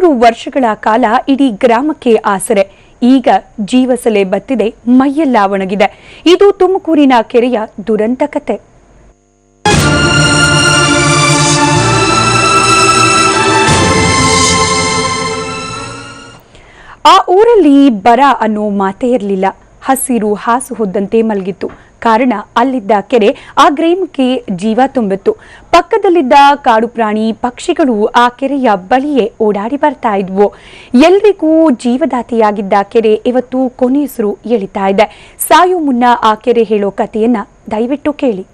ಮುನ್ನೂರು ವರ್ಷಗಳ ಕಾಲ ಇಡೀ ಗ್ರಾಮಕ್ಕೆ ಆಸರೆ. ಈಗ ಜೀವಸಲೆ ಬತ್ತಿದೆ, ಮೈಯೆಲ್ಲ ಒಣಗಿದೆ. ಇದು ತುಮಕೂರಿನ ಕೆರೆಯ ದುರಂತ ಕತೆ. ಆ ಊರಲ್ಲಿ ಬರ ಅನ್ನೋ ಮಾತೇ ಇರಲಿಲ್ಲ. ಹಸಿರು ಹಾಸು ಹೊದ್ದಂತೆ ಮಲಗಿತ್ತು. ಕಾರಣ, ಅಲ್ಲಿದ್ದ ಕೆರೆ ಆ ಗ್ರೇಮ್ಗೆ ಜೀವ ತುಂಬಿತ್ತು. ಪಕ್ಕದಲ್ಲಿದ್ದ ಕಾಡು ಪ್ರಾಣಿ ಪಕ್ಷಿಗಳು ಆ ಕೆರೆಯ ಬಳಿಯೇ ಓಡಾಡಿ ಬರ್ತಾ ಇದ್ವು. ಎಲ್ರಿಗೂ ಜೀವದಾತಿಯಾಗಿದ್ದ ಕೆರೆ ಇವತ್ತು ಕೊನೆಯಸರು ಎಳಿತಾ ಇದೆ. ಸಾಯು ಮುನ್ನ ಆ ಕೆರೆ ಹೇಳೋ ಕಥೆಯನ್ನ ದಯವಿಟ್ಟು ಕೇಳಿ.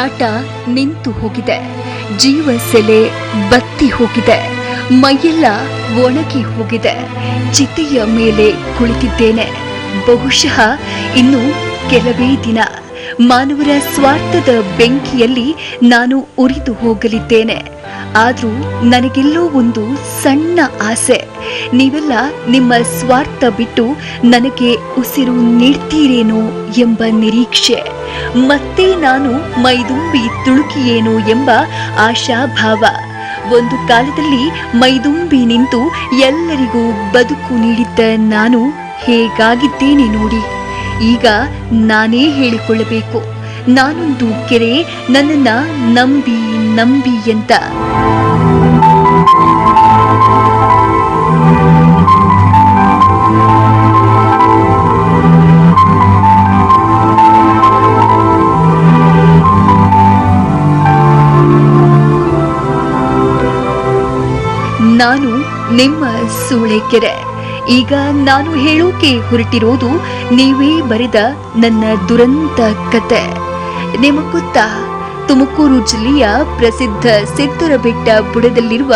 ಉಸಿರಾಟ ನಿಂತು ಹೋಗಿದೆ. ಜೀವ ಸೆಲೆ ಬತ್ತಿ ಹೋಗಿದೆ. ಮೈಯೆಲ್ಲ ಒಣಗಿ ಹೋಗಿದೆ. ಚಿತೆಯ ಮೇಲೆ ಕುಳಿತಿದ್ದೇನೆ. ಬಹುಶಃ ಇನ್ನು ಕೆಲವೇ ದಿನ. ಮಾನವರ ಸ್ವಾರ್ಥದ ಬೆಂಕಿಯಲ್ಲಿ ನಾನು ಉರಿದು ಹೋಗಲಿದ್ದೇನೆ. ಆದರೂ ನನಗೆಲ್ಲೋ ಒಂದು ಸಣ್ಣ ಆಸೆ. ನೀವೆಲ್ಲ ನಿಮ್ಮ ಸ್ವಾರ್ಥ ಬಿಟ್ಟು ನನಗೆ ಉಸಿರು ನೀಡ್ತೀರೇನೋ ಎಂಬ ನಿರೀಕ್ಷೆ. ಮತ್ತೆ ನಾನು ಮೈದುಂಬಿ ತುಳುಕಿಯೇನೋ ಎಂಬ ಆಶಾಭಾವ. ಒಂದು ಕಾಲದಲ್ಲಿ ಮೈದುಂಬಿ ನಿಂತು ಎಲ್ಲರಿಗೂ ಬದುಕು ನೀಡಿದ್ದ ನಾನು ಹೇಗಾಗಿದ್ದೇನೆ ನೋಡಿ. ಈಗ ನಾನೇ ಹೇಳಿಕೊಳ್ಳಬೇಕು. ನಾನೊಂದು ಕೆರೆ ನನ್ನನ್ನ ನಂಬಿ ನಂಬಿ ಅಂತ ನಾನು ನಿಮ್ಮ ಸೂಳೆಕೆರೆ. ಈಗ ನಾನು ಹೇಳೋಕೆ ಹೊರಟಿರೋದು ನೀವೇ ಬರೆದ ನನ್ನ ದುರಂತ ಕತೆ. ನಿಮಗೆ ಗೊತ್ತಾ, ತುಮಕೂರು ಜಿಲ್ಲೆಯ ಪ್ರಸಿದ್ಧ ಸಿದ್ದರ ಬೆಟ್ಟ ಬುಡದಲ್ಲಿರುವ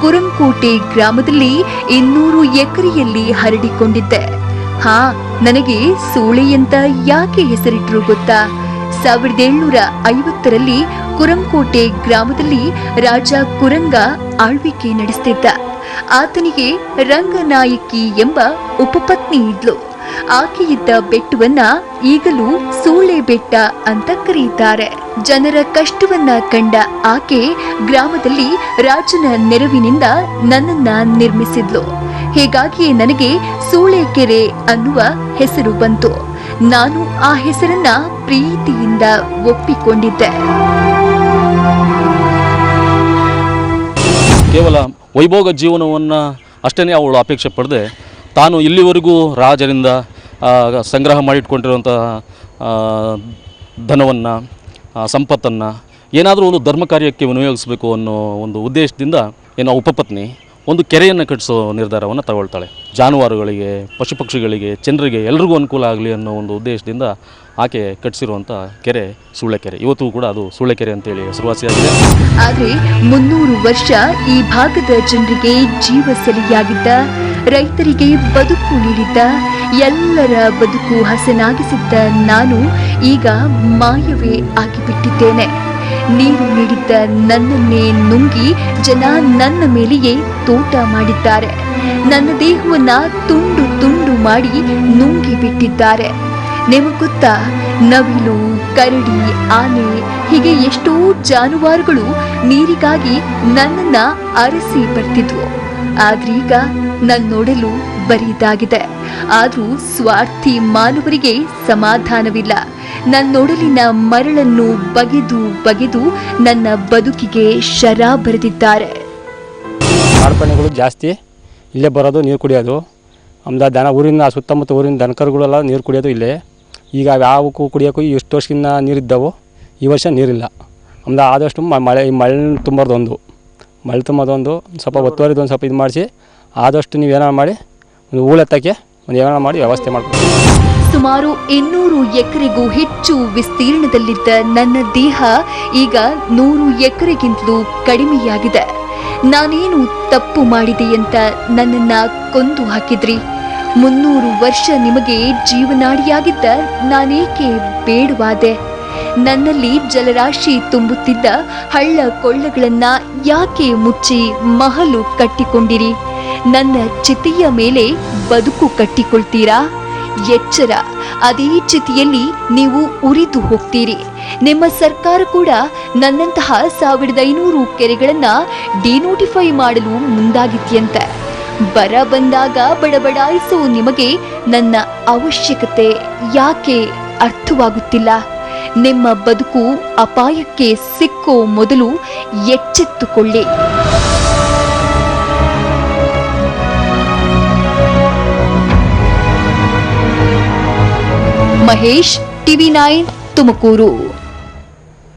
ಕುರಂಕೋಟೆ ಗ್ರಾಮದಲ್ಲಿ ಇನ್ನೂರು ಎಕರೆಯಲ್ಲಿ ಹರಡಿಕೊಂಡಿದ್ದೆ. ಹಾ, ನನಗೆ ಸೂಳೆ ಅಂತ ಯಾಕೆ ಹೆಸರಿಟ್ರು ಗೊತ್ತಾ? ಸಾವಿರದ ಏಳ್ನೂರ ಐವತ್ತರಲ್ಲಿ ಕುರಂಕೋಟೆ ಗ್ರಾಮದಲ್ಲಿ ರಾಜ ಕುರಂಗ ಆಳ್ವಿಕೆ ನಡೆಸ್ತಿದ್ದ. ಆತನಿಗೆ ರಂಗನಾಯಕಿ ಎಂಬ ಉಪಪತ್ನಿ ಇದ್ಲು. ಆಕೆಯಿದ್ದ ಬೆಟ್ಟವನ್ನ ಈಗಲೂ ಸೂಳೆ ಬೆಟ್ಟ ಅಂತ ಕರೆಯುತ್ತಾರೆ ಜನರ ಕಷ್ಟವನ್ನ ಕಂಡ ಆಕೆ ಗ್ರಾಮದಲ್ಲಿ ರಾಜನ ನೆರವಿನಿಂದ ನನ್ನನ್ನ ನಿರ್ಮಿಸಿದ್ಲು. ಹೀಗಾಗಿಯೇ ನನಗೆ ಸೂಳೆಕೆರೆ ಅನ್ನುವ ಹೆಸರು ಬಂತು. ನಾನು ಆ ಹೆಸರನ್ನ ಪ್ರೀತಿಯಿಂದ ಒಪ್ಪಿಕೊಂಡಿದ್ದೆ. ಕೇವಲ ವೈಭೋಗ ಜೀವನವನ್ನು ಅಷ್ಟೇ ಅವಳು ಅಪೇಕ್ಷೆ ಪಡೆದೆ. ತಾನು ಇಲ್ಲಿವರೆಗೂ ರಾಜರಿಂದ ಸಂಗ್ರಹ ಮಾಡಿಟ್ಕೊಂಡಿರುವಂಥ ಧನವನ್ನು ಸಂಪತ್ತನ್ನು ಏನಾದರೂ ಒಂದು ಧರ್ಮ ಕಾರ್ಯಕ್ಕೆ ವಿನಿಯೋಗಿಸಬೇಕು ಅನ್ನೋ ಒಂದು ಉದ್ದೇಶದಿಂದ ಏನೋ ಉಪಪತ್ನಿ ಒಂದು ಕೆರೆಯನ್ನು ಕಟ್ಟಿಸೋ ನಿರ್ಧಾರವನ್ನು ತಗೊಳ್ತಾಳೆ. ಜಾನುವಾರುಗಳಿಗೆ ಪಶು ಪಕ್ಷಿಗಳಿಗೆ ಜನರಿಗೆ ಎಲ್ರಿಗೂ ಅನುಕೂಲ ಆಗಲಿ ಅನ್ನೋ ಒಂದು ಉದ್ದೇಶದಿಂದ ಆಕೆ ಕಟ್ಟಿಸಿರುವಂಥ ಕೆರೆ ಸೂಳೆಕೆರೆ ಇವತ್ತು ಕೂಡ ಅದು ಸೂಳೆಕೆರೆ ಅಂತೇಳಿ ಹೆಸರುವಾಸಿಯಾಗಿದೆ. ಆದರೆ ಮುನ್ನೂರು ವರ್ಷ ಈ ಭಾಗದ ಜನರಿಗೆ ಜೀವ ಸೆಲೆಯಾಗಿದ್ದ, ರೈತರಿಗೆ ಬದುಕು ನೀಡಿದ್ದ, ಎಲ್ಲರ ಬದುಕು ಹಸನಾಗಿಸಿದ್ದ ನಾನು ಈಗ ಮಾಯವೇ ಆಗಿಬಿಟ್ಟಿದ್ದೇನೆ. ನೀರು ನೀಡಿದ್ದ ನನ್ನನ್ನೇ ನುಂಗಿ ಜನ ನನ್ನ ಮೇಲೆಯೇ ತೋಟ ಮಾಡಿದ್ದಾರೆ. ನನ್ನ ದೇಹವನ್ನ ತುಂಡು ತುಂಡು ಮಾಡಿ ನುಂಗಿ ಬಿಟ್ಟಿದ್ದಾರೆ. ನಿಮಗೆ ನವಿಲು, ಕರಡಿ, ಆನೆ, ಹೀಗೆ ಎಷ್ಟೋ ಜಾನುವಾರುಗಳು ನೀರಿಗಾಗಿ ನನ್ನನ್ನ ಅರಸಿ ಬರ್ತಿದ್ವು. ಆದ್ರೀಗ ನನ್ನ ನೋಡಲು ಬರಿದಾಗಿದೆ. ಆದರೂ ಸ್ವಾರ್ಥಿ ಮಾನವರಿಗೆ ಸಮಾಧಾನವಿಲ್ಲ. ನನ್ನ ನೋಡಲಿನ ಮರಳನ್ನು ಬಗೆದು ಬಗೆದು ನನ್ನ ಬದುಕಿಗೆ ಶರ ಬರೆದಿದ್ದಾರೆ. ಅರ್ಪಣೆಗಳು ಜಾಸ್ತಿ. ಇಲ್ಲೇ ಬರೋದು, ನೀರು ಕುಡಿಯೋದು. ಆಮೇಲೆ ದನ, ಊರಿನ ಸುತ್ತಮುತ್ತ ಊರಿನ ದನಕರುಗಳೆಲ್ಲ ನೀರು ಕುಡಿಯೋದು ಇಲ್ಲೇ. ಈಗ ಯಾವಕ್ಕೂ ಕುಡಿಯೋಕ್ಕೂ ಎಷ್ಟು ವರ್ಷಕ್ಕಿಂತ ನೀರಿದ್ದವು. ಈ ವರ್ಷ ನೀರಿಲ್ಲ. ಆಮೇಲೆ ಆದಷ್ಟು ಮಳೆ ಮಳೆ ತುಂಬೋದೊಂದು ಮಳೆ ತುಂಬೋದೊಂದು ಸ್ವಲ್ಪ ಒತ್ತುವರಿದೊಂದು ಸ್ವಲ್ಪ ಇದು ಮಾಡಿಸಿ ಆದಷ್ಟು ನೀವು ಏನಾರು ಮಾಡಿ ಒಂದು ಹೂಳೆತ್ತಕ್ಕೆ ಒಂದು ಏನಾರ ಮಾಡಿ ವ್ಯವಸ್ಥೆ ಮಾಡ್ಕೊಡ್ತೀವಿ ಸುಮಾರು ಇನ್ನೂರು ಎಕರೆಗೂ ಹೆಚ್ಚು ವಿಸ್ತೀರ್ಣದಲ್ಲಿದ್ದ ನನ್ನ ದೇಹ ಈಗ ನೂರು ಎಕರೆಗಿಂತಲೂ ಕಡಿಮೆಯಾಗಿದೆ. ನಾನೇನು ತಪ್ಪು ಮಾಡಿದೆ ಅಂತ ನನ್ನನ್ನ ಕೊಂದು ಹಾಕಿದ್ರಿ? ಮುನ್ನೂರು ವರ್ಷ ನಿಮಗೆ ಜೀವನಾಡಿಯಾಗಿದ್ದ ನಾನೇಕೆ ಬೇಡವಾದೆ? ನನ್ನಲ್ಲಿ ಜಲರಾಶಿ ತುಂಬುತ್ತಿದ್ದ ಹಳ್ಳ ಕೊಳ್ಳಗಳನ್ನ ಯಾಕೆ ಮುಚ್ಚಿ ಮಹಲು ಕಟ್ಟಿಕೊಂಡಿರಿ? ನನ್ನ ಚಿತೆಯ ಮೇಲೆ ಬದುಕು ಕಟ್ಟಿಕೊಳ್ತೀರಾ? ಎಚ್ಚರ. ಅದೇ ಚಿತಿಯಲ್ಲಿ ನೀವು ಉರಿದು ಹೋಗ್ತೀರಿ. ನಿಮ್ಮ ಸರ್ಕಾರ ಕೂಡ ನನ್ನಂತಹ ಸಾವಿರದ ಐನೂರು ಕೆರೆಗಳನ್ನು ಡಿನೋಟಿಫೈ ಮಾಡಲು ಮುಂದಾಗಿದೆಯಂತೆ ಬರ ಬಂದಾಗ ಬಡಬಡಾಯಿಸೋ ನಿಮಗೆ ನನ್ನ ಅವಶ್ಯಕತೆ ಯಾಕೆ ಅರ್ಥವಾಗುತ್ತಿಲ್ಲ? ನಿಮ್ಮ ಬದುಕು ಅಪಾಯಕ್ಕೆ ಸಿಕ್ಕೋ ಮೊದಲು ಎಚ್ಚೆತ್ತುಕೊಳ್ಳಿ. Mahesh TV nine Tumakuru